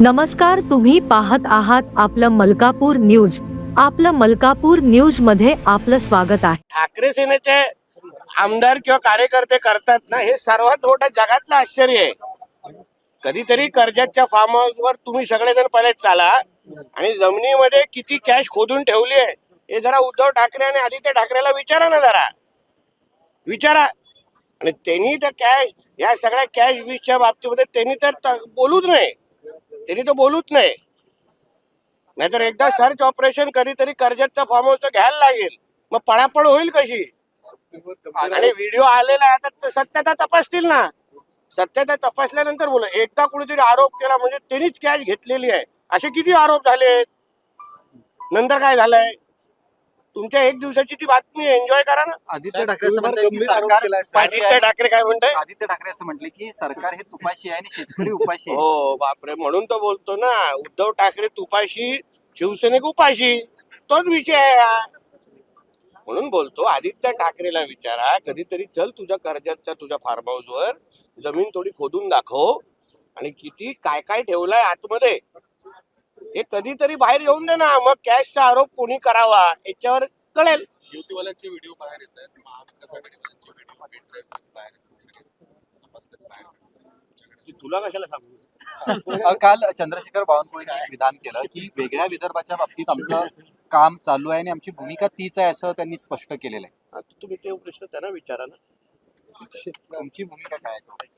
नमस्कार तुम्ही पाहत आहात आपलं मलकापूर न्यूज. आपलं मलकापूर न्यूजमध्ये आपलं स्वागत आहे. ठाकरे सेनेचे आमदार किंवा कार्यकर्ते करतात ना हे सर्वात मोठं जगातलं आश्चर्य आहे. कधीतरी कर्जतच्या फार्म हाऊसवर तुम्ही सगळेजण पहिले चाला आणि जमिनीमध्ये किती कॅश खोदून ठेवली आहे हे जरा उद्धव ठाकरे आणि आदित्य ठाकरेला विचारा ना जरा. विचारा. आणि त्यांनी तर कॅश या सगळ्या कॅश विषच्या बाबतीमध्ये त्यांनी तर त- बोलूच नाही त्यांनी तर बोलूच नाही. नाहीतर एकदा सर्च ऑपरेशन कधीतरी कर्जतचा फॉर्म हाऊसचं घ्यायला लागेल. मग पळापळ होईल कशी? आणि व्हिडिओ आलेला आहे आता सत्यता तपासतील ना. सत्यता तपासल्यानंतर बोला एकदा कुणीतरी आरोप केला म्हणजे त्यांनीच कॅश घेतलेली आहे. असे किती आरोप झाले नंतर काय झालंय? तुमच्या एक दिवसाची ती बातमी एन्जॉय करा ना. आदित्य ठाकरे असं तुम्ही म्हणताय की सरकार आदित्य. ठाकरे काय म्हणताय? आदित्य ठाकरे असं म्हटले की सरकार हे तुपाशी आहे आणि शेतकरी उपाशी आहे. हो बापरे. म्हणून तो बोलतो ना. उद्धव ठाकरे तुपाशी शिवसेनेक उपाशी. तोच विषय आहे हा. म्हणून बोलतो आदित्य ठाकरेला विचारा. कधीतरी चल तुझ्या कर्जतच्या तुझ्या फार्म हाऊस वर. जमीन थोडी खोदून दाखव. आणि किती काय काय ठेवलंय आतमध्ये? हे कधीतरी बाहेर येऊन दे ना. मग कॅशचा आरोप कोणी करावा याच्यावर कळेल. युतीवाल्यांचे व्हिडिओ बाहेर येत आहेत. महाविकास आघाडीवाल्यांचे व्हिडिओ पेनड्राईव्ह बाहेर येतात सगळे बाहेर तुला कशाला सांगू काल चंद्रशेखर बावनकुळेंनी एक विधान केलं की वेगळ्या विदर्भाच्या बाबतीत आमचं काम चालू आहे आणि आमची भूमिका तीच आहे असं त्यांनी स्पष्ट केलेलं आहे. आता तुम्ही ते प्रश्न त्यांना विचारा ना. तुमची भूमिका काय आहे?